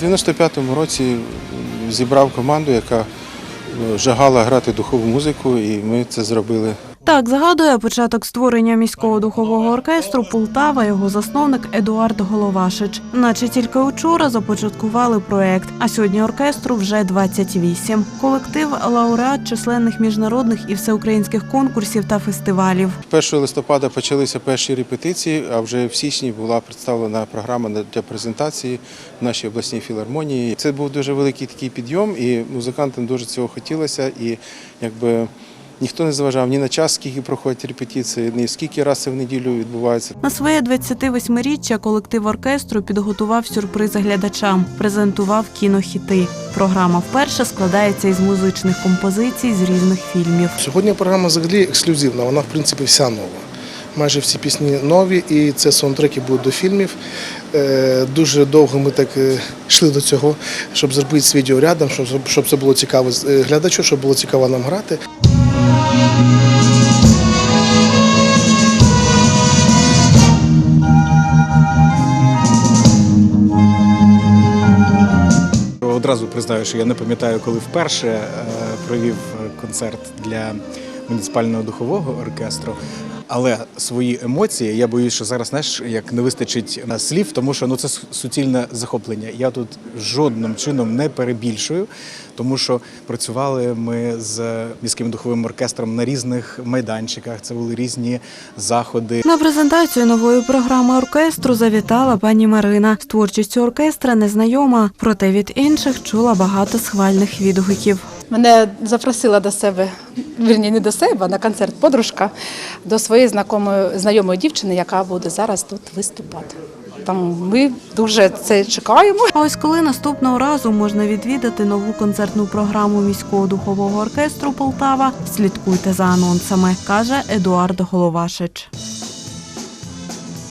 в 95-му році зібрав команду, яка е, жагала грати духову музику, і ми це зробили. Так згадує початок створення міського духового оркестру Полтава, його засновник Едуард Головашич. Наче тільки учора започаткували проект, а сьогодні оркестру вже 28. Колектив лауреат численних міжнародних і всеукраїнських конкурсів та фестивалів. 1 листопада почалися перші репетиції, а вже в січні була представлена програма для презентації в нашій обласній філармонії. Це був дуже великий такий підйом, і музикантам дуже цього хотілося. І якби ніхто не зважав ні на час, скільки проходять репетиції, ні скільки разів в неділю відбувається. На своє 28-річчя колектив оркестру підготував сюрпризи глядачам, презентував кінохіти. Програма вперше складається із музичних композицій з різних фільмів. Сьогодні програма взагалі ексклюзивна, вона в принципі вся нова. Майже всі пісні нові, і це саундтреки будуть до фільмів. Е, Дуже довго ми так е, йшли до цього, щоб зробити з відеорядом, щоб, щоб це було цікаво е, глядачу, щоб було цікаво нам грати. Одразу признаю, що я не пам'ятаю, коли вперше е, провів е, концерт для муніципального духового оркестру. Але свої емоції, я боюсь, що зараз знаєш, як не вистачить е, слів, тому що ну це суцільне захоплення. Я тут жодним чином не перебільшую, тому що працювали ми з міським духовим оркестром на різних майданчиках. Це були різні заходи. На презентацію нової програми оркестру завітала пані Марина. З творчістю оркестра незнайома, проте від інших чула багато схвальних відгуків. Мене запросила до себе, вірні, не до себе, на концерт подружка до своєї знайомої, знайомої дівчини, яка буде зараз тут виступати. Там ми дуже це чекаємо. А ось коли наступного разу можна відвідати нову концертну програму міського духового оркестру Полтава, слідкуйте за анонсами, каже Едуард Головашич.